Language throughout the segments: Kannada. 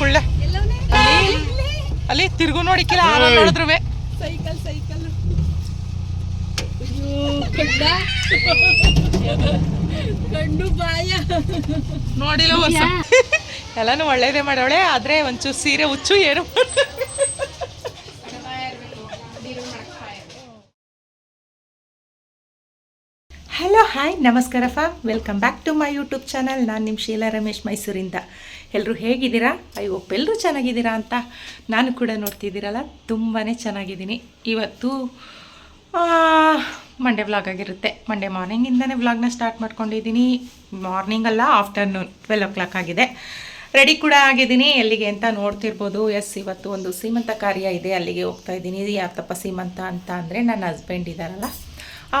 ಕುಳ್ಳ. ಅಲ್ಲಿ ತಿರುಗು ನೋಡಿಕ್ಕಿಲ್ಲ ಆರ ನೋಡಿದ್ರು ಸೈಕಲ್ ಸೈಕಲ್. ಗಂಡು ಬಾಯ. ನೋಡಿಲ್ಲ ಹೊಸ. ಎಲ್ಲಾನು ಒಳ್ಳೇದೇ ಮಾಡವಳೆ ಆದ್ರೆ ಒಂಚೂರು ಸೀರೆ ಹುಚ್ಚು ಏನು? ಹಲೋ ಹಾಯ್ ನಮಸ್ಕಾರ ಫಾ. Welcome back to my YouTube channel ನಾನು ನಿಮ್ಮ ಶೀಲಾ ರಮೇಶ್ ಮೈಸೂರಿಂದ. ಎಲ್ಲರೂ ಹೇಗಿದ್ದೀರಾ? ಐ ಹೋಪ್ ಎಲ್ಲರೂ ಚೆನ್ನಾಗಿದ್ದೀರಾ ಅಂತ ನಾನು ಕೂಡ ನೋಡ್ತಿದ್ದೀರಲ್ಲ ತುಂಬಾ ಚೆನ್ನಾಗಿದ್ದೀನಿ. ಇವತ್ತು ಮಂಡೇ ವ್ಲಾಗ್ ಆಗಿರುತ್ತೆ. ಮಂಡೇ ಮಾರ್ನಿಂಗಿಂದನೇ ವ್ಲಾಗ್ನ ಸ್ಟಾರ್ಟ್ ಮಾಡ್ಕೊಂಡಿದ್ದೀನಿ. ಮಾರ್ನಿಂಗ್ ಅಲ್ಲ ಆಫ್ಟರ್ನೂನ್ ಟ್ವೆಲ್ ಓ ಕ್ಲಾಕ್ ಆಗಿದೆ. ರೆಡಿ ಕೂಡ ಆಗಿದ್ದೀನಿ. ಎಲ್ಲಿಗೆ ಅಂತ ನೋಡ್ತಿರ್ಬೋದು. ಎಸ್ ಇವತ್ತು ಒಂದು ಸೀಮಂತ ಕಾರ್ಯ ಇದೆ. ಅಲ್ಲಿಗೆ ಹೋಗ್ತಾ ಇದ್ದೀನಿ. ಯಾತಪ್ಪ ಸೀಮಂತ ಅಂತ ಅಂದರೆ ನನ್ನ ಹಸ್ಬೆಂಡ್ ಇದ್ದಾರಲ್ಲ.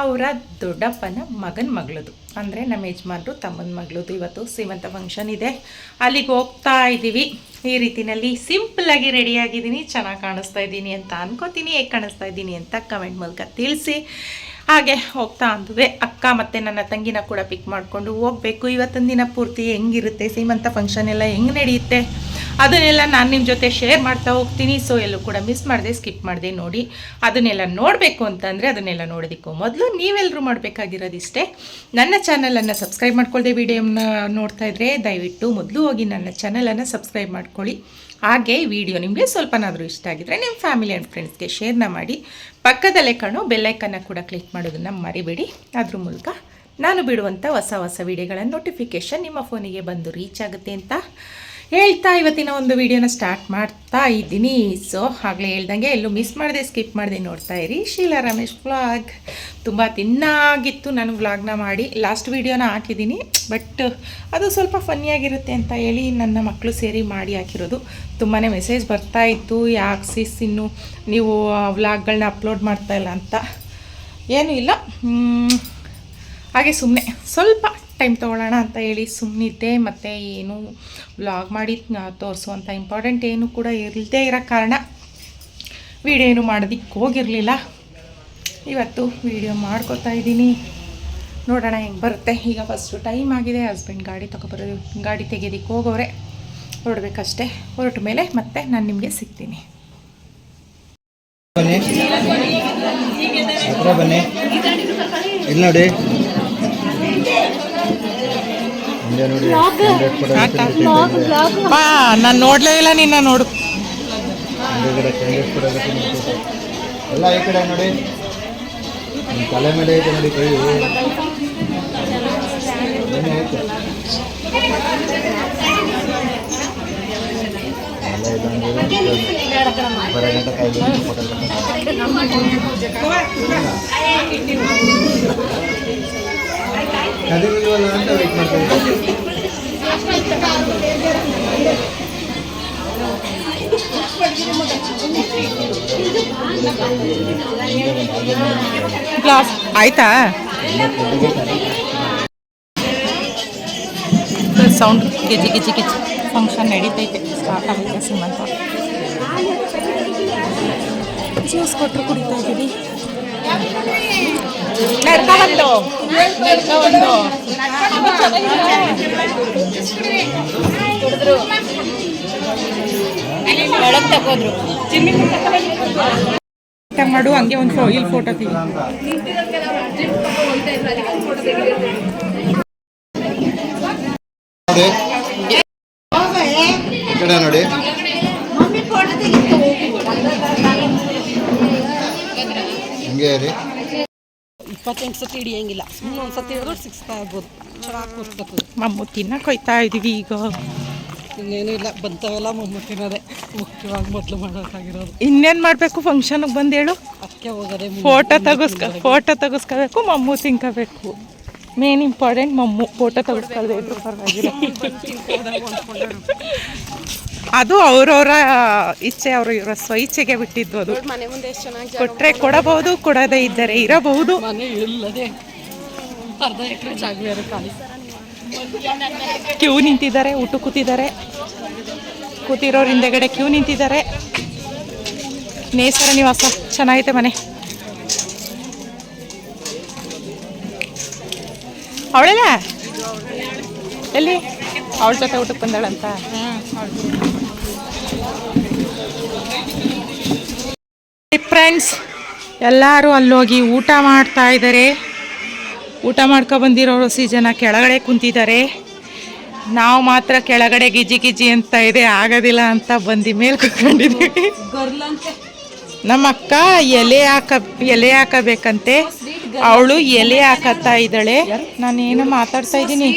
ಅವರ ದೊಡ್ಡಪ್ಪನ ಮಗನ ಮಗಳದು. ಅಂದರೆ ನಮ್ಮ ಯಜಮಾನ್ರು ತಮ್ಮನ ಮಗಳದು ಇವತ್ತು ಸೀಮಂತ ಫಂಕ್ಷನ್ ಇದೆ. ಅಲ್ಲಿಗೆ ಹೋಗ್ತಾ ಇದ್ದೀವಿ. ಈ ರೀತಿಯಲ್ಲಿ ಸಿಂಪಲ್ಲಾಗಿ ರೆಡಿಯಾಗಿದ್ದೀನಿ ಚೆನ್ನಾಗಿ ಕಾಣಿಸ್ತಾ ಇದ್ದೀನಿ ಅಂತ ಅನ್ಕೋತೀನಿ. ಹೇಗೆ ಕಾಣಿಸ್ತಾ ಇದ್ದೀನಿ ಅಂತ ಕಮೆಂಟ್ ಮೂಲಕ ತಿಳಿಸಿ. ಹಾಗೆ ಹೋಗ್ತಾ ಅಂದುವೆ. ಅಕ್ಕ ಮತ್ತು ನನ್ನ ತಂಗಿನ ಕೂಡ ಪಿಕ್ ಮಾಡಿಕೊಂಡು ಹೋಗಬೇಕು. ಇವತ್ತೊಂದು ದಿನ ಪೂರ್ತಿ ಹೆಂಗಿರುತ್ತೆ? ಸೀಮಂತ ಫಂಕ್ಷನ್ ಎಲ್ಲ ಹೆಂಗೆ ನಡೆಯುತ್ತೆ? ಅದನ್ನೆಲ್ಲ ನಾನು ನಿಮ್ಮ ಜೊತೆ ಶೇರ್ ಮಾಡ್ತಾ ಹೋಗ್ತೀನಿ. ಸೊ ಎಲ್ಲೂ ಕೂಡ ಮಿಸ್ ಮಾಡಿದೆ ಸ್ಕಿಪ್ ಮಾಡಿದೆ ನೋಡಿ. ಅದನ್ನೆಲ್ಲ ನೋಡಬೇಕು ಅಂತಂದರೆ ಅದನ್ನೆಲ್ಲ ನೋಡೋದಕ್ಕೂ ಮೊದಲು ನೀವೆಲ್ಲರೂ ಮಾಡಬೇಕಾಗಿರೋದಿಷ್ಟೇ. ನನ್ನ ಚಾನಲನ್ನು ಸಬ್ಸ್ಕ್ರೈಬ್ ಮಾಡ್ಕೊಳ್ದೆ ವಿಡಿಯೋನ ನೋಡ್ತಾ ಇದ್ರೆ ದಯವಿಟ್ಟು ಮೊದಲು ಹೋಗಿ ನನ್ನ ಚಾನಲನ್ನು ಸಬ್ಸ್ಕ್ರೈಬ್ ಮಾಡ್ಕೊಳ್ಳಿ. ಹಾಗೆ ವಿಡಿಯೋ ನಿಮಗೆ ಸ್ವಲ್ಪನಾದರೂ ಇಷ್ಟ ಆಗಿದ್ರೆ ನಿಮ್ಮ ಫ್ಯಾಮಿಲಿ ಆ್ಯಂಡ್ ಫ್ರೆಂಡ್ಸ್ಗೆ ಶೇರ್ನ ಮಾಡಿ. ಪಕ್ಕದಲ್ಲೇ ಕಾಣೋ ಬೆಲ್ಲೈಕನ್ನು ಕೂಡ ಕ್ಲಿಕ್ ಮಾಡೋದನ್ನು ಮರಿಬೇಡಿ. ಅದ್ರ ಮೂಲಕ ನಾನು ಬಿಡುವಂಥ ಹೊಸ ಹೊಸ ವಿಡಿಯೋಗಳ ನೋಟಿಫಿಕೇಷನ್ ನಿಮ್ಮ ಫೋನಿಗೆ ಬಂದು ರೀಚ್ ಆಗುತ್ತೆ ಅಂತ. ಹೇಳ್ತಾ ಇವತ್ತಿನ ಒಂದು ವಿಡಿಯೋನ ಸ್ಟಾರ್ಟ್ ಮಾಡ್ತಾ ಇದ್ದೀನಿ. ಸೊ ಆಗಲೇ ಹೇಳ್ದಂಗೆ ಎಲ್ಲೂ ಮಿಸ್ ಮಾಡಿದೆ ಸ್ಕಿಪ್ ಮಾಡಿದೆ ನೋಡ್ತಾ ಇರಿ. ಶೀಲಾ ರಮೇಶ್ ವ್ಲಾಗ್ ತುಂಬ ತಿನ್ನಾಗಿತ್ತು ನಾನು ವ್ಲಾಗ್ನ ಮಾಡಿ. ಲಾಸ್ಟ್ ವಿಡಿಯೋನ ಹಾಕಿದ್ದೀನಿ. ಬಟ್ ಅದು ಸ್ವಲ್ಪ ಫನ್ನಿಯಾಗಿರುತ್ತೆ ಅಂತ ಹೇಳಿ ನನ್ನ ಮಕ್ಕಳು ಸೇರಿ ಮಾಡಿ ಹಾಕಿರೋದು. ತುಂಬಾ ಮೆಸೇಜ್ ಬರ್ತಾ ಇತ್ತು. ಯಾಕೆ ಸಿಸ್ ಇನ್ನು ನೀವು ವ್ಲಾಗ್ಗಳನ್ನ ಅಪ್ಲೋಡ್ ಮಾಡ್ತಾ ಇಲ್ಲ ಅಂತ? ಏನೂ ಇಲ್ಲ. ಹಾಗೆ ಸುಮ್ಮನೆ ಸ್ವಲ್ಪ ಟೈಮ್ ತೊಗೊಳ್ಳೋಣ ಅಂತ ಹೇಳಿ ಸುಮ್ಮನಿದ್ದೆ ಮತ್ತು ಏನು ವ್ಲಾಗ್ ಮಾಡಿ ತೋರಿಸುವಂಥ ಇಂಪಾರ್ಟೆಂಟ್ ಏನು ಕೂಡ ಇಲ್ಲದೇ ಇರೋ ಕಾರಣ ವಿಡಿಯೋ ಏನು ಮಾಡೋದಿಕ್ಕೆ ಹೋಗಿರಲಿಲ್ಲ ಇವತ್ತು ವಿಡಿಯೋ ಮಾಡ್ಕೋತಾ ಇದ್ದೀನಿ ನೋಡೋಣ ಹೆಂಗೆ ಬರುತ್ತೆ ಈಗ ಫಸ್ಟು ಟೈಮ್ ಆಗಿದೆ ಹಸ್ಬೆಂಡ್ ಗಾಡಿ ತೊಗೊಬರೋದು ಗಾಡಿ ತೆಗೆಯೋದಕ್ಕೆ ಹೋಗೋರೆ ಹೊರಡ್ಬೇಕಷ್ಟೇ ಹೊರಟ ಮೇಲೆ ಮತ್ತೆ ನಾನು ನಿಮಗೆ ಸಿಗ್ತೀನಿ ಬನ್ನಿ ಬನ್ನಿ ನೋಡಿ ಬಾ ನಾನು ನೋಡಲೇ ಇಲ್ಲ ನಿನ್ನ ನೋಡು. ಎಲ್ಲ ಈ ಕಡೆ ನೋಡಿ. ನಿಮ್ಮ ತಲೆ ಮೇಲೆ ಐತೆ ನೋಡಿ ಕೈ. ಬರೋ ಗಂಟೆ ಫೋಟೋ ಕದಿಲ್ವಲ್ಲ ಅಂತ ವೆಯ್ಟ್ ಮಾಡ್ತಾ ಆಯ್ತಾ ಸೌಂಡ್ ಗಿಜಿ ಗಿಜಿ ಗಿಜಿ ಫಂಕ್ಷನ್ ನಡೀತೈತೆ. ಸ್ಟಾರ್ಟ್ ಆಗುತ್ತೆ ಸೀಮಂತ ಜ್ಯೂಸ್ ಕೊಟ್ಟರು ಕುಡಿತಾ ಇದ್ದೀವಿ. ಬಂದು ಊಟ ಮಾಡು ಹಂಗೆ ಒಂದು ಇಲ್ಲಿ ಫೋಟೋ ತೆಗಿ. ನೋಡಿ. ಹಿಂಗೆ ರೀ ಇಪ್ಪತ್ತೆಂಟು ಸತಿ ಹಿಡಿಯಂಗಿಲ್ಲ. ಸುಮ್ಮನೆ ಒಂದು ಸತಿ ಹಿಡಿದ್ರೆ ಸಿಕ್ಸ್ತಾ ಆಗ್ಬೋದು ಚೆನ್ನಾಗಿ ಕೂರ್ಸ್ಕೊತದೆ ಮಮ್ಮು ತಿನ್ನ ಕೊಯ್ತಾ ಇದೀವಿ ಈಗ. ಇನ್ನೇನು ಇಲ್ಲ ಬಂತವೆಲ್ಲ ಮೊಮ್ಮಕ್ಕಿನದೇ ಮುಖ್ಯವಾಗಿ ಮೊದಲು ಮಾಡೋಕ್ಕಾಗಿರೋದು ಇನ್ನೇನು ಮಾಡಬೇಕು? ಫಂಕ್ಷನ್ಗೆ ಬಂದು ಹೇಳು. ಅದಕ್ಕೆ ಹೋಗೋದೇ ಫೋಟೋ ತಗಸ್ಕ ಫೋಟೋ ತೆಗಿಸ್ಕೋಬೇಕು ಮಮ್ಮು ತಿನ್ಕೋಬೇಕು. ಮೇನ್ ಇಂಪಾರ್ಟೆಂಟ್ ಮಮ್ಮು. ಫೋಟೋ ತೆಗಿಸ್ಕೊಳ್ದೆ ಇದ್ರು ಪರವಾಗಿಲ್ಲ. ಅದು ಅವರವರ ಇಚ್ಛೆ ಅವರು ಇವರ ಸ್ವಇಚ್ಛೆಗೆ ಬಿಟ್ಟಿದ್ದು ಅದು. ಮನೆ ಮುಂದೆ ಎಷ್ಟು ಚೆನ್ನಾಗಿ ಕೊಟ್ರೆ ಕೊಡಬಹುದು ಕೊಡದೇ ಇದ್ದರೆ ಇರಬಹುದು. ಮನೆ ಇಲ್ಲದೆ ಅರ್ಧ ಎಕರೆ ಜಾಗ ಬೇರೆ ಖಾಲಿ. ಕ್ಯೂ ನಿಂತಿದ್ದಾರೆ ಊಟ ಕೂತಿದ್ದಾರೆ. ಕೂತಿರೋರು ಹಿಂದೆಗಡೆ ಕ್ಯೂ ನಿಂತಿದ್ದಾರೆ. ನೇಸರ ನಿವಾಸ ಚೆನ್ನಾಗೈತೆ ಮನೆ. ಅವಳಲ್ಲ? ಎಲ್ಲಿ? ಅವಳ ಜೊತೆ ಊಟಕ್ಕೆ ಬಂದಾಳಂತ? ಫ್ರೆಂಡ್ಸ್ ಎಲ್ಲರೂ ಅಲ್ಲೋಗಿ ಊಟ ಮಾಡ್ತಾ ಇದ್ದಾರೆ. ಊಟ ಮಾಡ್ಕೊ ಬಂದಿರೋರು ಸಿ ಜನ ಕೆಳಗಡೆ ಕುಂತಿದ್ದಾರೆ. ನಾವು ಮಾತ್ರ ಕೆಳಗಡೆ ಗಿಜಿ ಗಿಜಿ ಅಂತ ಇದೆ ಆಗೋದಿಲ್ಲ ಅಂತ ಬಂದು ಮೇಲೆ ಕುತ್ಕೊಂಡಿದ್ದೀವಿ. ನಮ್ಮ ಅಕ್ಕ ಎಲೆ ಹಾಕ ಎಲೆ ಹಾಕಬೇಕಂತೆ. ಅವಳು ಎಲೆ ಹಾಕತ್ತಾ ಇದ್ದಾಳೆ. ನಾನೇನು ಮಾತಾಡ್ತಾ ಇದ್ದೀನಿ?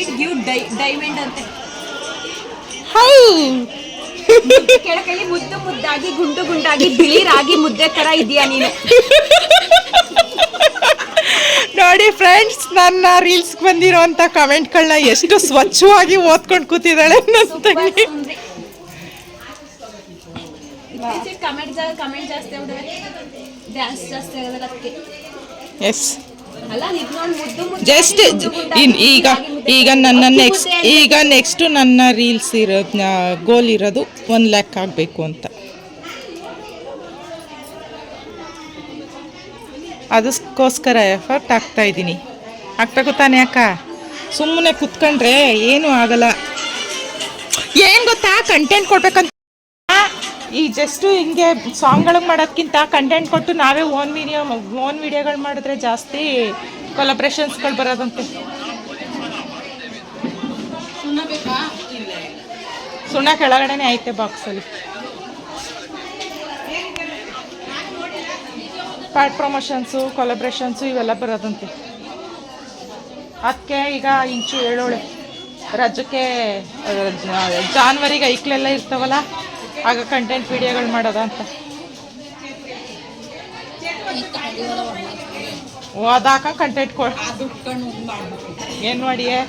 ಹೌ! ಕೆಳಕಲ್ಲಿ ಮುದ್ದು ಮುದ್ದಾಗಿ ಗುಂಡು ಗುಂಡಾಗಿ ಬಿಳಿ ರಾಗಿ ಮುದ್ದೆ ತರ ಇದೆಯಾ ನೀನು? ನೋಡಿ ಫ್ರೆಂಡ್ಸ್ ನನ್ನ ರೀಲ್ಸ್ ಬಂದಿರೋಂಥ ಕಮೆಂಟ್ಗಳನ್ನ ಎಷ್ಟು ಸ್ವಚ್ಛವಾಗಿ ಓದ್ಕೊಂಡು ಕೂತಿದ್ದಾಳೆ ನನ್ನ ತಂಗಿ. ಎಸ್ ಜಸ್ಟ್ ಈಗ ಈಗ ನನ್ನ ನೆಕ್ಸ್ಟ್ ಈಗ ನೆಕ್ಸ್ಟು ನನ್ನ ರೀಲ್ಸ್ ಇರೋದು ಗೋಲ್ ಇರೋದು ಒನ್ ಲ್ಯಾಕ್ ಆಗಬೇಕು ಅಂತ. ಅದಕ್ಕೋಸ್ಕರ ಎಫರ್ಟ್ ಆಗ್ತಾ ಇದ್ದೀನಿ. ಆಗ್ಬೇಕು ತಾನೆ ಅಕ್ಕ? ಸುಮ್ಮನೆ ಕುತ್ಕೊಂಡ್ರೆ ಏನೂ ಆಗಲ್ಲ. ಏನು ಗೊತ್ತಾ? ಕಂಟೆಂಟ್ ಕೊಡ್ಬೇಕಂತ. ಈ ಜಸ್ಟು ಹಿಂಗೆ ಸಾಂಗ್ಗಳಿಗೆ ಮಾಡೋದಕ್ಕಿಂತ ಕಂಟೆಂಟ್ ಕೊಟ್ಟು ನಾವೇ ಓನ್ ವಿಡಿಯೋ ಓನ್ ವಿಡಿಯೋಗಳು ಮಾಡಿದ್ರೆ ಜಾಸ್ತಿ ಕೊಲಬ್ರೇಷನ್ಸ್ಗಳು ಬರೋದಂತೆ. ಸುಣ್ಣ ಕೆಳಗಡೆನೆ ಐತೆ ಬಾಕ್ಸಲ್ಲಿ ಪ್ಯಾಟ್ ಪ್ರಮೋಷನ್ಸು ಕೊಲಬ್ರೇಷನ್ಸು ಇವೆಲ್ಲ ಬರೋದಂತೆ. ಅದಕ್ಕೆ ಈಗ ಇಂಚು ಏಳೋಳೆ. ರಜಕ್ಕೆ ಜಾನ್ವರಿಗೆ ಐಕ್ಲೆಲ್ಲ ಇರ್ತಾವಲ್ಲ ಆಗ ಕಂಟೆಂಟ್ ವಿಡಿಯೋಗಳು ಮಾಡೋದ ಅಂತ. ಓದಾಕ ಕಂಟೆಂಟ್ ಕೊಡ ಏನು ಮಾಡಿಯೇ?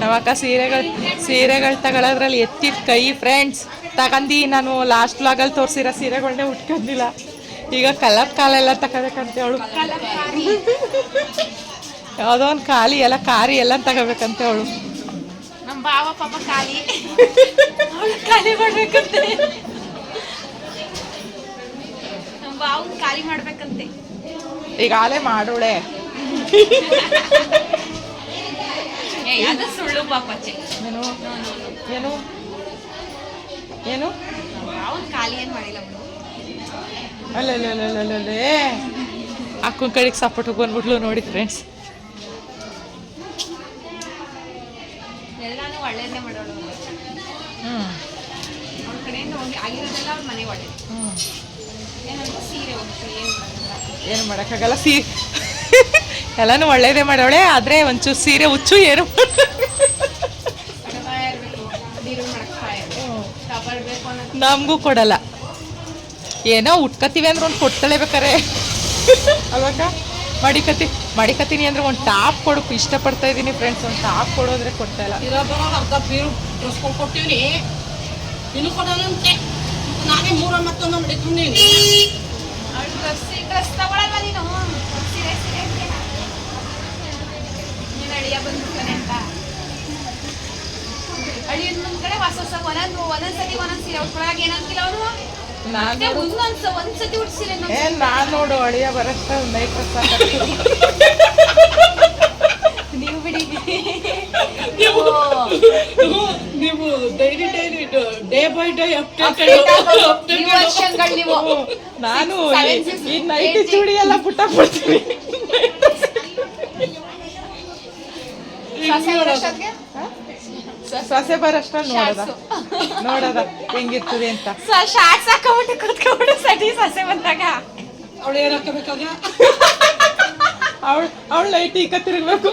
ನವಕ್ಕ ಸೀರೆಗಳು ಸೀರೆಗಳು ತಗೊಳ್ಳೋದ್ರಲ್ಲಿ ಎತ್ತಿದ ಕೈ ಫ್ರೆಂಡ್ಸ್ ತಗಂದು ನಾನು ಲಾಸ್ಟ್ ಲಾಗಲ್ಲಿ ತೋರಿಸಿರೋ ಸೀರೆಗಳನ್ನೇ ಉಟ್ಕೊಂಡಿಲ್ಲ. ಈಗ ಕಲರ್ ಕಾಲೆಲ್ಲ ತಗೋಬೇಕಂತೆ ಅವಳು ಯಾವುದೋ ಒಂದು ಖಾಲಿ ಎಲ್ಲ ಖಾರಿ ಎಲ್ಲ ತಗೋಬೇಕಂತೆ ಅವಳು ನಮ್ಮ ಬಾವ ಪಾಪ ಖಾಲಿ. ಅವ್ಳು ಖಾಲಿ ಮಾಡ್ಬೇಕಂತೆ ನಮ್ಮ ಬಾವನ್ ಖಾಲಿ ಮಾಡ್ಬೇಕಂತೆ ಈಗ ಆಲೆ ಮಾಡೋಳೆ ಸುಳ್ಳು ಏನು? ಏನು? ಏನು? ಖಾಲಿ ಏನು ಮಾಡಿಲ್ಲ ಅಲ್ಲೇ ಅಕ್ಕನ ಕಡೆಗೆ ಸಪೋರ್ಟ್ ಬಂದ್ಬಿಟ್ಲು ನೋಡಿ ಫ್ರೆಂಡ್ಸ್ ಎಲ್ಲಾನು ಒಳ್ಳೆಯದೇ ಮಾಡೋಳು. ಹ್ಞೂ ಅವ್ರ ಕಡೆಯಿಂದ ಹೋಗಿ ಆಗಿರೋದೆಲ್ಲ ಅವ್ರ ಮನೆ ಒಳ್ಳೆಯದು ಏನಂತ ಸೀರೆ ಹೋಗ್ತೀವಿ ಏನು ಏನು ಮಾಡೋಕ್ಕಾಗಲ್ಲ? ಸೀ ಎಲ್ಲನೂ ಒಳ್ಳೇದೇ ಮಾಡೋಳೆ ಆದರೆ ಒಂಚೂರು ಸೀರೆ ಹುಚ್ಚು ಏನು ನಮಗೂ ಕೊಡಲ್ಲ. ಏನೋ ಉಟ್ಕತೀವಿ ಅಂದ್ರೆ ಒಂದು ಕೊಡ್ತಾಳೆ ಬೇಕಾರೆ ಅವಾಗ ಮಡಿಕತಿ ಮಡಿಕತೀನಿ ಅಂದ್ರೆ ಒಂದು ಟಾಪ್ ಕೊಡು ಇಷ್ಟಪಡ್ತಾ ಇದ್ದೀನಿ ಫ್ರೆಂಡ್ಸ್ ಒಂದು ಟಾಪ್ ಕೊಡೋದ್ರೆ ಕೊಡ್ತಾ ಇಲ್ಲ. ಕೊಟ್ಟಿವ್ನಿ ಇನ್ನು ಕೊಡೋಣ ನಾನೇ ಮೂರ ಮತ್ತೊಂದು ಮಡಿಕೊಂಡೀನಿ ನೀನು ನೋಡು ಅಳಿಯ ಬರತ್ತ ನೈಟ್ ಬಿಡಿ. ನೀವು daily daily day by day update ನೀವು ನಾನು ಈ- ನೈಟ್ ಚೂಡಿ ಎಲ್ಲ ಪುಟ್ಟ ಬಿಡ್ತೀನಿ ಸೊಸೆ ಬರಷ್ಟ ನೋಡದ? ನೋಡದ? ಹೆಂಗಿರ್ತದೆ ಅಂತ. ಶಾರ್ಟ್ಸ್ ಹಾಕೊಂಬಿಟ್ಟು ಕುತ್ಕೊಂಡ್ಬಿಟ್ಟು ಸಟಿ ಸೊಸೆ ಬಂದಾಗ. ಅವಳು ಏನು ಹಾಕಬೇಕಾಗ ಅವಳು ಅವಳು ಲೈಟ್ ಈಗ ತಿರುಗ್ಬೇಕು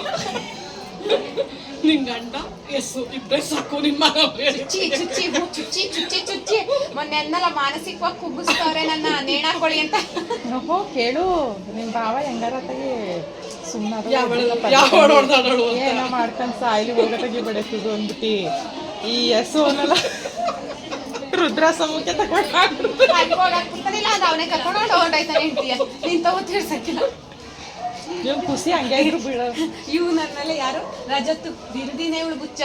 ನಿನ್ ಗಂಡ? ಎಸ್ಸು ಇಬ್ಬರೇ ಸಾಕು ನಿಮ್ಮ ಚುಚ್ಚಿ ಚುಚ್ಚಿ ಹೂ ಚುಚ್ಚಿ ಚುಚ್ಚಿ ಚುಚ್ಚಿ. ಮೊನ್ನೆ ಅನ್ನಲ್ಲ ಮಾನಸಿಕವಾಗಿ ಕುಗ್ಗಿಸ್ತವ್ರೆ ನನ್ನ ಅಂತ. ಓಹೋ ಕೇಳು. ನಿಮ್ ಭಾವ ಹೆಂಗಾರ ತಗಿ ಏನೋ ಮಾಡ್ಕೊಂಡ್ ಸಾಯ್ಲಿ ಹೋಗತಾಗಿ ಬಡಿಸುದು ಅಂದ್ಬಿಟ್ಟು. ಈ ಎಸ್ಸು ಅನ್ನಲ್ಲ. ರುದ್ರ ಸಮುಖ ತಗೊಂಡು ಅವನೇ ಕರ್ಕೊಂಡು ಹೊರಟಾಯ್ತಾನೆ ಹೇಳ್ತೀಯ ನೀನ್ ತಗೋ ಇವ್ ಖುಷಿ ಹಂಗೆ ಇರು ಬೀಳ ಇವು ನನ್ನ ಮೇಲೆ ಯಾರು? ರಜತ್ತು ದಿನ ದಿನ ಇವಳು ಬುಚ್ಚ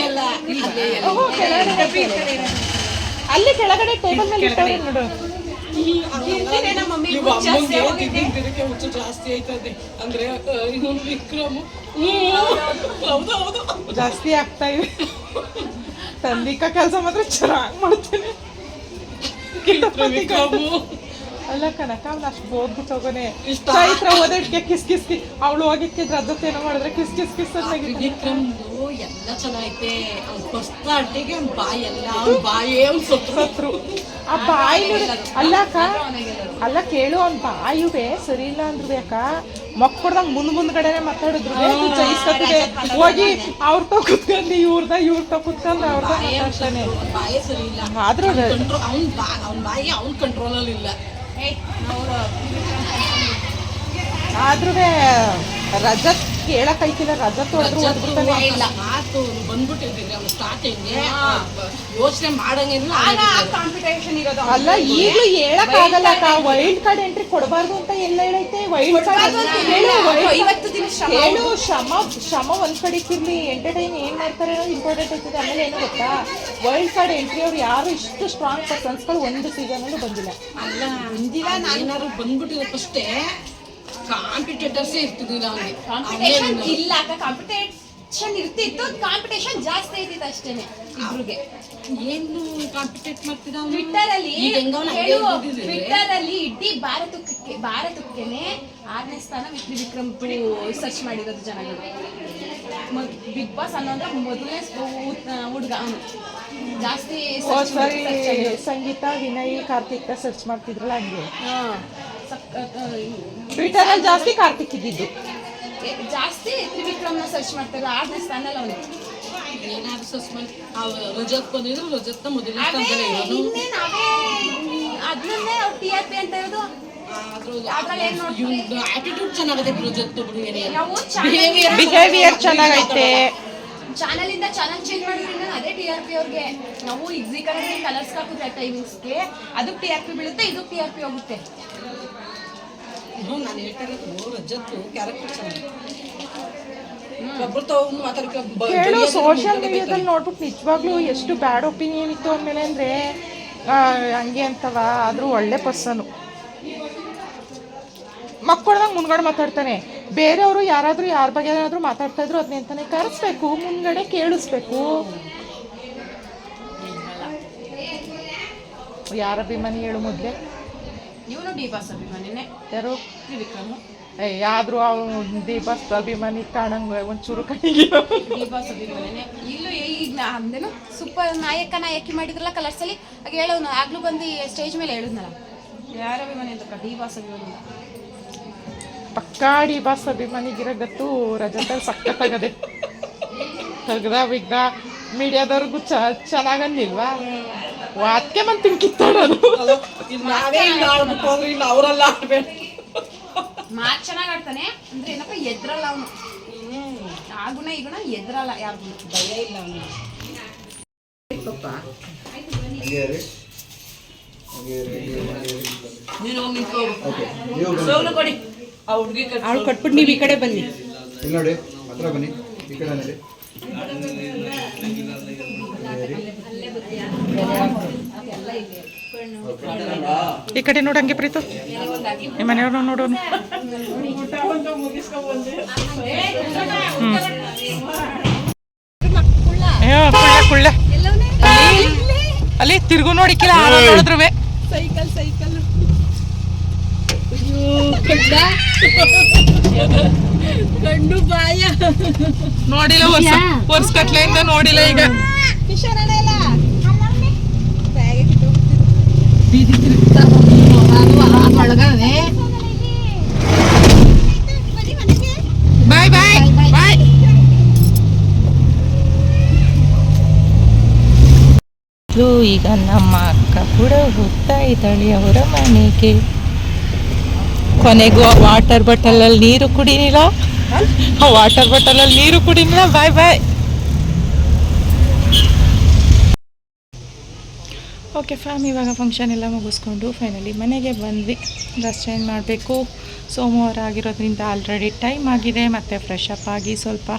ಎಲ್ಲ ಅಲ್ಲಿ ಕೆಳಗಡೆ ಟೇಬಲ್ ಮೇಲೆ ಇಟ್ಟವ್ರೆ ನೋಡು. ಜಾಸ್ತಿ ಆಯ್ತದೆ. ಅಂದ್ರೆ ವಿಕ್ರಮ್. ಜಾಸ್ತಿ ಆಗ್ತಾ ಇವೆ ತಂದಿಕ ಕೆಲಸ ಮಾತ್ರ ಚೆನ್ನಾಗಿ ಮಾಡ್ತೇನೆ. ವಿಕ್ರಮ್ ಅಲ್ಲ ಕನಕ ಅವ್ನು ಅಷ್ಟು ಓದ್ಬಿಟ್ಟು ಹೋಗೋನೆ ಇಷ್ಟ. ಚೈತ್ರ ಓದಕ್ಕೆ ಕಿಸ್ ಕಿಸ್ ಕಿ ಅವಳು ಹೋಗಿಕ್ಕೆ ರಜತ್ ಏನೋ ಮಾಡಿದ್ರೆ ಕಿಸ್ ಕಿಸ್ ಕಿಸ್. ವಿಕ್ರಮ್ದು ಎಲ್ಲ ಚೆನ್ನಾಗೈತೆ. ಅವ್ನ ಫಸ್ಟ್ ಅಡ್ಡಿಗೆ ಅವ್ನ ಬಾಯಿ ಎಲ್ಲ ಅವ್ನ ಬಾಯೇ ಅವ್ನ ಸತ್ರು. ಆ ಬಾಯಿ ಅಲ್ಲ ಅಕ್ಕ ಅಲ್ಲ ಕೇಳು ಅವ್ನ ಬಾಯುವೆ ಸರಿ ಇಲ್ಲ ಅಂದ್ರು ಅಕ್ಕ. ಮಕ್ಕಳ್ದಂಗ್ ಮುಂದ್ ಮುಂದ್ಗಡೆನೆ ಮಾತಾಡಿದ್ರು. ಜಯಿಸ್ಕೊತಿದೆ ಹೋಗಿ ಅವ್ರ ತ ಕುತ್ಕೊಂಡು ಇವ್ರದ ಇವ್ರ ತ ಕುತ್ಕೊಂಡು ಅವ್ರದ ಆದ್ರೂ ಅವ್ನ ಬಾಯಿ ಅವ್ನ ಕಂಟ್ರೋಲಲ್ಲಿ ಇಲ್ಲ. ಆದ್ರೂ ರಜತ್ ಕೇಳಕ್ ಐತಿಲ್ಲ ರಜತ್ ಹೊಡೆದ್ರು ಹೊಡ್ಬಿಡ್ತಾನೆ ಇಲ್ಲ ಮಾತು ಬಂದ್ಬಿಟ್ಟಿದ್ದೀನಿ ಅವ್ನು ಸ್ಟಾರ್ಟಿಂಗ್ ಯೋಚನೆ ಮಾಡಂಗಿಲ್ಲ ಇರೋದು ಅಲ್ಲ ಈಗಲೂ ಹೇಳಕ್ ಆಗಲ್ಲ ಅಕ್ಕ. ವೈಲ್ಡ್ ಕಾರ್ಡ್ ಎಂಟ್ರಿ ಕೊಡಬಾರ್ದು ಅಂತ ಎಲ್ಲ ಹೇಳೈತೆ. ವೈಲ್ಡ್ ಕಾರ್ಡ್ ಐವತ್ತು ದಿನ ಶ್ರಮ ಹೇಳು ಶ್ರಮ ಶ್ರಮ ಒಂದ್ ಕಡೆಗಿರ್ಲಿ ಎಂಟರ್ಟೈನ್ ಏನ್ ಮಾಡ್ತಾರೆ ಅನ್ನೋದು ಇಂಪಾರ್ಟೆಂಟ್ ಆಗ್ತದೆ ಆಮೇಲೆ ಏನು ಗೊತ್ತಾ? ವೈಲ್ಡ್ ಕಾರ್ಡ್ ಎಂಟ್ರಿ ಅವ್ರು ಯಾರು ಇಷ್ಟು ಸ್ಟ್ರಾಂಗ್ ಪರ್ಸನ್ಸ್ಗಳು ಒಂದು ಸೀಸನ್ ಅಲ್ಲೂ ಬಂದಿಲ್ಲ. ಅಲ್ಲ ಅಂದಿಲ್ಲ ಏನಾದ್ರು ಬಂದ್ಬಿಟ್ಟಿದೆ ಫಸ್ಟೇ ಕಾಂಪಿಟೇಟರ್ಸೇ ಇರ್ತಿದ್ವಿ ನಮಗೆ ಕಾಂಪಿಟೇಷನ್ ಇಲ್ಲ. ಅಕ್ಕ. ಕಾಂಪಿಟೇಷನ್ ಇರ್ತಿತ್ತು ಕಾಂಪಿಟೇಷನ್ ಜಾಸ್ತಿ ಇದ್ದಿತ್ತು ಅಷ್ಟೇನೆ ಇಬ್ರಿಗೆ ಏನು ಕಾಂಪಿಟೇಟ್ ಮಾಡ್ತಿದ್ದ ಟ್ವಿಟರ್ ಟ್ವಿಟ್ಟರ್ ಅಲ್ಲಿ? ಟ್ವಿಟ್ಟರ್ ಅಲ್ಲಿ ಇಡೀ ಭಾರತಕ್ಕೆ ಭಾರತಕ್ಕೆನೆ ಆರನೇ ಸ್ಥಾನ ವಿಕ್ರಿ ವಿಕ್ರಮ್ ಸರ್ಚ್ ಮಾಡಿರೋದು ಜನಗಳು. ಬಿಗ್ ಬಾಸ್ ಅನ್ನೋದ್ರೆ ಮೊದಲನೇ ಹುಡುಗ ಅವನು. ಜಾಸ್ತಿ. ಸಂಗೀತ ವಿನಯ್ ಕಾರ್ತಿಕ್ ಸರ್ಚ್ ಮಾಡ್ತಿದ್ರಲ್ಲ ಹಂಗೆ? ಹಾ. ಸಕ್- ಆ, ಟ್ವಿಟರ್ ಅಲ್ಲಿ ಜಾಸ್ತಿ ಕಾರ್ತಿಕ್ ಇದ್ದಿದ್ದು. ಜಾಸ್ತಿ ಜಾಸ್ತಿ ತ್ರಿವಿಕ್ರಮ್ನ ಸರ್ಚ್ ಮಾಡ್ತಾರೆ ಆರನೇ ಸ್ಥಾನ ಅವನು. ಏನಾದ್ರು ಸಸ್ಪೆಂಡ್ ರಜತ್ ಬಂದಿದ್ರು ರಜತ್ನ ಮೊದಲನೇ ಅವೇ ಸ್ಥಾನದಲ್ಲಿ ಇರೋನು ಇನ್ನೇ ಅದನ್ನೇ ಅವ್ರು ಟಿ ಆರ್ ಪಿ ಅಂತ ಇರೋದು. ಆಟಿಟ್ಯೂಡ್ ಬಿಹೇವಿಯರ್ ಚೆನ್ನಾಗೈತೆ. ಚಾನಲ್ ಇಂದ ಚಾನಲ್ ಚೇಂಜ್ ಮಾಡಿದ್ರಿಂದ ಅದೇ ಟಿ ಆರ್ ಪಿ ಅವ್ರಿಗೆ. ನಾವು ಇಕ್ಸಿ ಕಲರ್ ಕಲರ್ಸ್ ಹಾಕಿದ್ರೆ ಟೈಮಿಂಗ್ಸ್ಗೆ ಅದಕ್ಕೆ ಟಿ ಆರ್ ಪಿ ಬೀಳುತ್ತೆ ಇದಕ್ಕೆ ಟಿ ಆರ್ ಪಿ ಹೋಗುತ್ತೆ. ಹ್ಞೂ ನಾನು ಹೇಳ್ತಾ ಇರೋದು ರಜತ್ತು ಕ್ಯಾರೆಕ್ಟರ್ ಚೆನ್ನಾಗಿ ಹೇಳು ಸೋಷಿಯಲ್ ಮೀಡಿಯಾದಲ್ಲಿ ನೋಡ್ಬಿಟ್ಟು ನಿಜವಾಗ್ಲೂ ಎಷ್ಟು ಬ್ಯಾಡ್ ಒಪಿನಿಯನ್ ಇತ್ತು ಅಂದಮೇಲೆ ಅಂದರೆ ಹಂಗೆ ಅಂತವ? ಆದರೂ ಒಳ್ಳೆ ಪರ್ಸನು ಮಕ್ಕಳ್ದಂಗೆ ಮುಂದ್ಗಡೆ ಮಾತಾಡ್ತಾನೆ. ಬೇರೆಯವರು ಯಾರಾದರೂ ಯಾರ ಬಗ್ಗೆ ಏನಾದರೂ ಮಾತಾಡ್ತಾ ಇದ್ರು ಅದನ್ನ ಅಂತಾನೆ ಕರೆಸ್ಬೇಕು ಮುಂದ್ಗಡೆ ಕೇಳಿಸ್ಬೇಕು. ಯಾರ ಅಭಿಮಾನಿ ಹೇಳು ಮೊದಲೇ. ಇವನು ಡಿ ಬಾಸ್ ಅಭಿಮಾನಿನೇ ಯಾರು? ತ್ರಿವಿಕ್ರಮ್? ಯಾದರೂ ಅವನು ದೀಪಸ್ ಅಭಿಮಾನಿ ಕಾಣಂಗ ಒಂಚೂರು ಕಣ್ಣಿಗೆ. ಡಿ ಬಾಸ್ ಅಭಿಮಾನಿನೇ ಇಲ್ಲೂ ಈಗ ಅಂದೇನು ಸೂಪರ್ ನಾಯಕ ನಾಯಕಿ ಮಾಡಿದ್ರಲ್ಲ ಕಲರ್ಸ್ ಅಲ್ಲಿ? ಆಗ ಹೇಳೋನು ಆಗ್ಲೂ ಬಂದು ಸ್ಟೇಜ್ ಮೇಲೆ ಹೇಳಿದ್ನಲ್ಲ? ಯಾರ ಅಭಿಮಾನಿ ಅಂತ ಡಿ ಬಾಸ್ ಅಭಿಮಾನಿ ಪಕ್ಕಾ ಪಕ್ಕಾಡಿ ಬಾಸ್ ಅಭಿಮಾನಿಗಿರೋ ಗತ್ತು ರಜತಲ್ಲಿ ತಗದೆ ತೆಗ್ದ ಬಿಗ್ದ ಮೀಡಿಯಾದವ್ರಿಗೂ ಚ ಚೆನ್ನಾಗನ್ನಿಲ್ವಾ ಅದಕ್ಕೆ ಮತ್ತೆ ಹಿಂಗೆ ಕಿತ್ತಾಡೋದು ನಾವೇ ಇಲ್ಲ ಆಡ್ಬಿಟ್ಟು ಹೋದ್ರೆ ಇಲ್ಲ ಅವರೆಲ್ಲ ಆಡ್ಬೇಡ. ಮಾತು ಚೆನ್ನಾಗ್ ಆಡ್ತಾನೆ ಅಂದ್ರೆ ಏನಪ್ಪ ಎದ್ರಲ್ಲ ಅವನು. ಆ ಗುಣ ಈ ಗುಣ ಎದ್ರಲ್ಲ ಯಾರು ಭಯ ಇಲ್ಲ ಅವನು. ನೀನು ಹೋಗಿ ನಿಂತ್ಕೋ. ಸೋಲು ಕೊಡಿ. ಆ ಹುಡುಗಿ ಅವ್ಳು ಕಟ್ಬಿಟ್ಟು ನೀವು ಈ ಕಡೆ ಬನ್ನಿ. ಇಲ್ಲಿ ನೋಡಿ ಹತ್ರ ಬನ್ನಿ. ಈ ಕಡೆ ನೋಡಿ. ಈ ಕಡೆ ನೋಡಂಗೆ ಪ್ರೀತು. ನಿಮ್ಮ ಮನೆಯವ್ರನ್ನ ನೋಡೋಣ ಕುಳ್ಳ ಕುಳ್ಳ. ಅಲ್ಲಿ ಅಲ್ಲಿ ಸೈಕಲ್ ಸೈಕಲ್ ನೋಡಿದ್ರು ಗಂಡು ಬಾಯ ನೋಡಿಲ್ಲ ವರ್ಷ ವರ್ಷ ಕಟ್ಲೆಯಿಂದ ನೋಡಿಲ್ಲ ಈಗ. ಬಾಯ್ ಬಾಯ್ ಬಾಯ್ ಈಗ ನಮ್ಮ ಅಕ್ಕ ಕೂಡ ಹೋಗ್ತಾ ಇದ್ದಾಳೆ ಅವರ ಮನೆಗೆ. ಕೊನೆಗೂ ವಾಟರ್ ಬಾಟಲಲ್ಲಿ ನೀರು ಕುಡಿಲಿಲ್ಲ ವಾಟರ್ ವಾಟರ್ ಬಾಟಲಲ್ಲಿ ನೀರು ಕುಡಿಲಿಲ್ಲ ಬಾಯ್ ಬಾಯ್ ಓಕೆ, ಫ್ಯಾಮ್, ಇವಾಗ ಫಂಕ್ಷನ್ ಎಲ್ಲ ಮುಗಿಸ್ಕೊಂಡು ಫೈನಲಿ ಮನೆಗೆ ಬಂದ್ವಿ. ಡ್ರೆಸ್ ಚೇಂಜ್ ಮಾಡಬೇಕು? ಸೋಮವಾರ ಆಗಿರೋದ್ರಿಂದ ಆಲ್ರೆಡಿ ಟೈಮ್ ಆಗಿದೆ, ಮತ್ತು ಫ್ರೆಶ್ ಅಪ್ ಆಗಿ ಸ್ವಲ್ಪ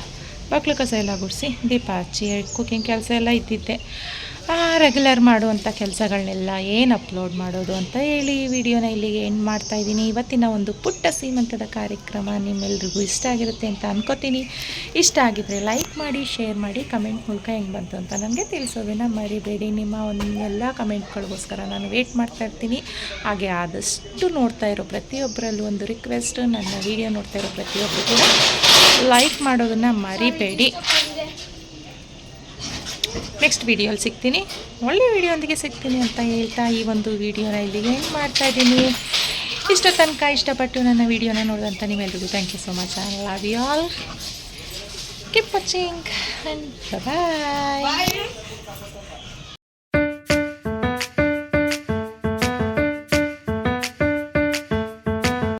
ಬಾಕ್ಲು ಕಸ ಎಲ್ಲ ಗುಡಿಸಿ, ದೀಪ ಹಚ್ಚಿ ಕುಕಿಂಗ್ ಕೆಲಸ ಎಲ್ಲ ಇದ್ದಿದ್ದೆ. ರೆಗ್ಯುಲರ್ ಮಾಡುವಂಥ ಕೆಲಸಗಳನ್ನೆಲ್ಲ ಏನು ಅಪ್ಲೋಡ್ ಮಾಡೋದು ಅಂತ ಹೇಳಿ ವಿಡಿಯೋನ ಇಲ್ಲಿಗೆ ಎಂಡ್ ಮಾಡ್ತಾ ಇದ್ದೀನಿ. ಇವತ್ತಿನ ಒಂದು ಪುಟ್ಟ ಸೀಮಂತದ ಕಾರ್ಯಕ್ರಮ ನಿಮ್ಮೆಲ್ರಿಗೂ ಇಷ್ಟ ಆಗಿರುತ್ತೆ ಅಂತ ಅನ್ಕೋತೀನಿ. ಇಷ್ಟ ಆಗಿದ್ರೆ ಲೈಕ್ ಮಾಡಿ ಶೇರ್ ಮಾಡಿ ಕಮೆಂಟ್ ಮೂಲಕ ಹೆಂಗೆ ಬಂತು ಅಂತ ನನಗೆ ತಿಳಿಸೋದನ್ನು ಮರಿಬೇಡಿ, ನಿಮ್ಮ ಒಂದೆಲ್ಲ ಕಮೆಂಟ್ಗಳಿಗೋಸ್ಕರ ನಾನು ವೇಟ್ ಮಾಡ್ತಾ ಇರ್ತೀನಿ. ಹಾಗೆ ಆದಷ್ಟು ನೋಡ್ತಾ ಇರೋ ಪ್ರತಿಯೊಬ್ಬರಲ್ಲೂ ಒಂದು ರಿಕ್ವೆಸ್ಟ್ ನನ್ನ ವಿಡಿಯೋ ನೋಡ್ತಾ ಇರೋ ಪ್ರತಿಯೊಬ್ಬರು ಕೂಡ ಲೈಕ್ ಮಾಡೋದನ್ನು ಮರಿಬೇಡಿ ನೆಕ್ಸ್ಟ್ ವಿಡಿಯೋಲಿ ಸಿಗ್ತೀನಿ. ಒಳ್ಳೆ ವಿಡಿಯೋಂದಿಗೆ ಸಿಗ್ತೀನಿ ಅಂತ ಹೇಳ್ತಾ ಈ ಒಂದು ವಿಡಿಯೋನ ಇಲ್ಲಿಗೆ ಏನು ಮಾಡ್ತಾ ಇದ್ದೀನಿ? ಇಷ್ಟ ತನಕ ಇಷ್ಟಪಟ್ಟು ನನ್ನ ವಿಡಿಯೋನ ನೋಡಿದಂಥ ನೀವೆಲ್ರಿಗೂ thank you so much I love you all keep watching and bye